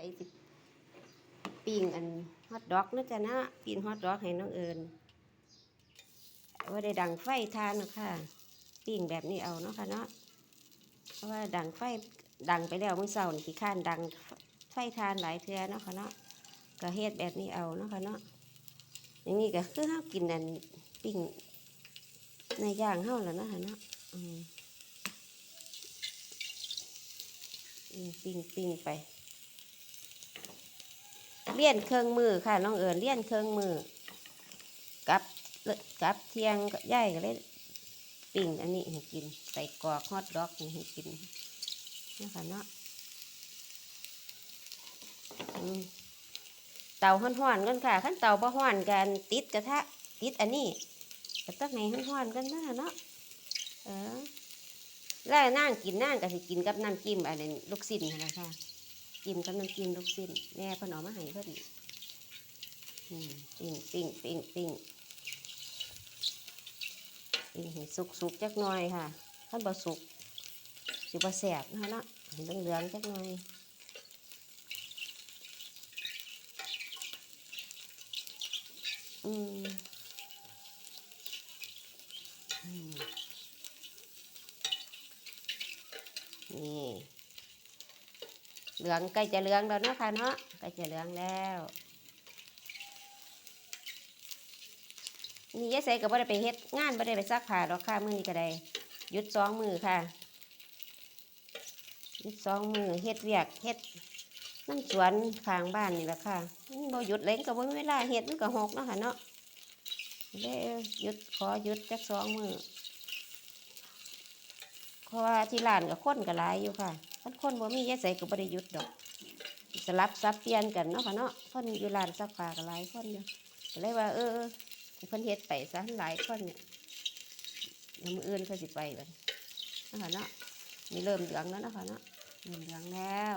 ส่สิปิ้งอันฮอทดอกนะจ๊ะนะปิ้งฮอทดอกให้น้องเอิญว่าได้ดังไฟทานนะค่ะปิ้งแบบนี้เอาเนาะค่ะเนาะเพราะว่าดังไฟดังไปแล้วมื้อเช้านี่ขี้ข้านดังไฟทานหลายเทือเนาะค่ะเนาะก็เฮ็ดแบบนี้เอาเนาะค่ะเนาะอย่างนี้ก็คือเฮากินอันปิ้งในย่างเฮาแล้วเนาะค่ะเนาะอืมอืมปิ้งปิ้งไป เลี้ยนเครื่องมือค่ะน้องเอิญเลี้ยนเครื่องมือกับกับเทียงกับย่ายก็เลยปิ่งอันนี้ให้กินใส่กรอกฮอทดอกนี่ให้กินนะคะเนาะเตาห้อนๆกันค่ะขั้นเตาบ่ห้อนกันติดกระทะติดอันนี้ก็ต้องให้ห้อนๆกันนะเนาะเออแล้วนั่งกินนั่งก็สิกินกับน้ำจิ้มอันนี้ลูกสิ้นนะคะ กินกับน้ำจิ้มลูกชิ้นแม่เพนอมาให้พอดีอืมปิ้งปิ้งปิ้งปิ้งปิ้งให้สุกสุกจักหน่อยค่ะถ้าบ่สุกสิบ่แสบนะคะเนาะให้เหลืองจักหน่อยอืมอืมนี่ เหลืองใกล้จะเหลืองแล้วเนาะค่ะเนาะใกล้จะเหลืองแล้วนี่ยายใส่ก็บ่ได้ไปเฮ็ดงานบ่ได้ไปซักผ้าดอกค่ะมื้อนี้ก็ได้หยุดสองมือค่ะหยุดสองมือเฮ็ดเวียกเฮ็ดน้ำสวนข้างบ้านนี่แหละค่ะบ่หยุดเลยก็บ่มีเวลาเฮ็ดมันก็หกเนาะค่ะเนาะเลยหยุดขอหยุดจักสองมือ เพราะว่าที่ร้านก็คนก็หลายอยู่ค่ะคันคนบ่มียายใส่ก็บ่ได้หยุดดอก สลับซับเปลี่ยนกันเนาะค่ะเนาะคนอยู่ร้านซักผ้าก็หลายคนอยู่ก็เลยว่า เออเออให้เพิ่นเฮ็ดไปซะหลายคนเนี่ยแล้วมื้ออื่นเขาสิไปกันเนาะค่ะเนาะมีเริ่มเหลืองแล้วเนาะค่ะเนาะเริ่มเหลืองแล้ว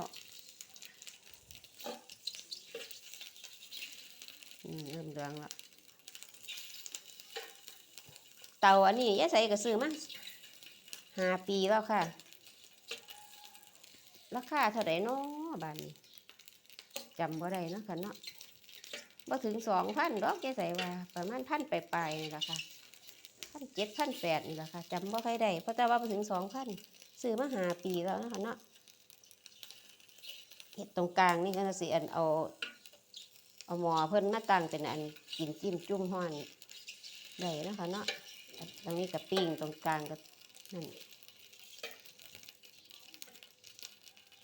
เริ่มเหลืองแล้วเตาอันนี้ยายใส่ก็ซื้อมา ห้าปีแล้วค่ะ ราคาเท่าไหร่เนาะบานนี้จำบ่ได้เนาะค่ะเนาะบ่ถึงสองพันดอกแกใส่ว่า ประมาณพันปลายๆนี่แหละค่ะพันเจ็ดพันแปดนี่แหละค่ะจำบ่ค่อยได้เพราะแต่ว่าบ่ถึงสองพันซื้อมาหาปีแล้วเนาะคะเนาะเห็ดตรงกลางนี่ก็สิอันเอาเอาหมอเพิ่นมาตั้งเป็นอันกินจิ้มจุ่มห้อนได้เนาะคะเนาะตรงนี้กับปิ้งตรงกลางก็ นั่น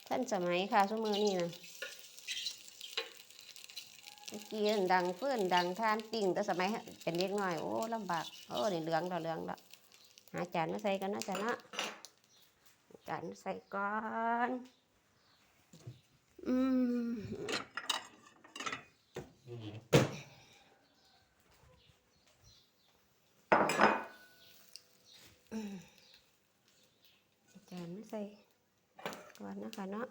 ท่านสมัยค่ะชั่วมือนี่นะเมื่อกี้นั่นดังเฟื่อนดังทานปิ่งแต่สมัยเป็นเล็กน้อยโอ้ลำบากโอ้นี่เหลืองแล้วเหลืองล้วหาจานมาใส่กันนะจ๊ะนะจานใส่ก่อนอืมอืมจานมา ใส่ก่อนนะคะเนาะ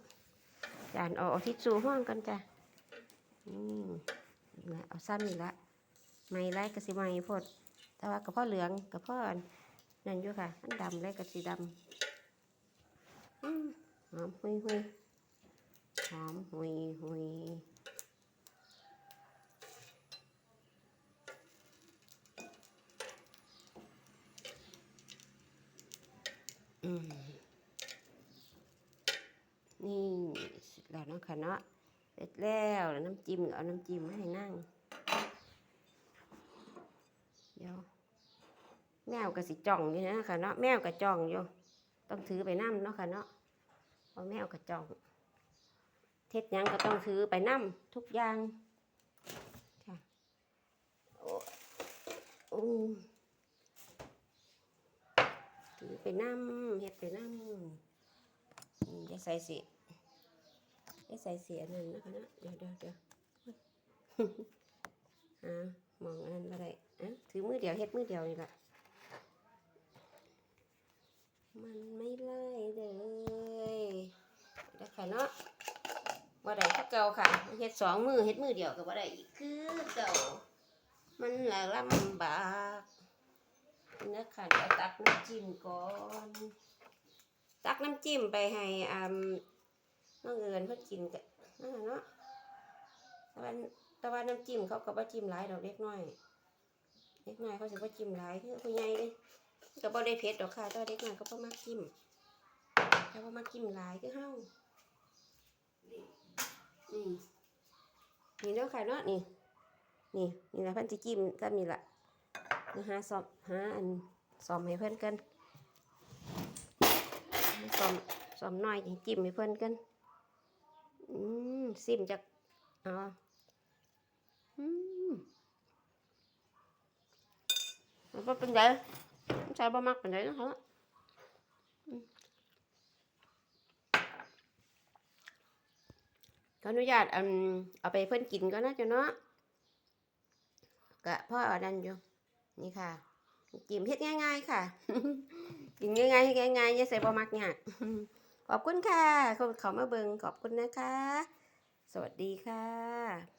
จานออกทิชชู่ห้องกันจ้ะอืมเอาซ้ำนี่ละไม่ไล่กระสีไม่พด แต่ว่ากระเพาะเหลืองกระเพาะนั่นอยู่ค่ะอันดำไล่กระสีดำอืมหอมหุยหุยหอมหุยหุย นี่เสร็จแล้วเนาะค่ะเนาะเสร็จแล้วแล้วน้ำจิ้มเอาน้ำจิ้มมาให้นั่งเดี๋ยวแมวก็สิจ้องอยู่นะค่ะเนาะแมวก็จ้องอยู่ต้องถือไปน้ำเนาะค่ะเนาะเพราะแมวก็จ้อง เท็ดยังก็ต้องถือไปน้ำทุกอย่างค่ะโอ้อืมถือไปน้ำเฮ็ดไปน้ำอืมจะใส่สี จะใส่เสียนั่นนะคะนะเดี๋ยวเดี๋ยวเดี๋ยวอ่ามองอันนั้นมาได้อะถือมือเดียวเฮ็ดมือเดียวนี่แหละมันไม่ไล่เลยเดี๋ยวค่ะเนาะว่าได้คือเก่าค่ะเฮ็ดสองมือเฮ็ดมือเดียวก็บ่ได้อีกคือเก่ามันละลำบากนะค่ะเดี๋ยวตักน้ำจิ้มก่อน ตักน้ำจิ้มไปให้อ่า น้องเอิญเพื่อกินกับนั่นน่ะเนาะแต่ว่าแต่ว่าน้ำจิ้มเขาก็บ่จิ้มหลายดอกเล็กน้อยเล็กน้อยเขาสิบ่จิ้มหลายคือผู้ใหญ่เด้ก็บ่ได้เผ็ดดอกค่ะแต่ว่าเล็กน้อยเขาบ่มักจิ้มเขาบ่มักจิ้มหลายคือเฮานี่นี่เนาะค่ะเนาะนี่นี่นี่ละเพิ่นสิจิ้มซ้ำนี่ล่ะเดี๋ยวหาซอมหาอันซอมให้เพิ่นกันซอมซอมน้อยนี่จิ้มให้เพิ่นกัน อืมซิมจากอ๋ออืมมันบ่เป็นไดมันใส่บ่มักเป็นไดเนะฮะอืมขออนุญาตอันเอาไปเพิ่อนกินก่อนนะจ้าเนาะก็พ่ออาดันอยู่ นี่ค่ะจิ้มเฮ็ดง่าย ๆ ค่ะ กินง่ายๆง่ายๆอย่าใส่บ่มักยาก ขอบคุณค่ะคนเขามาเบิงขอบคุณนะคะ สวัสดีค่ะ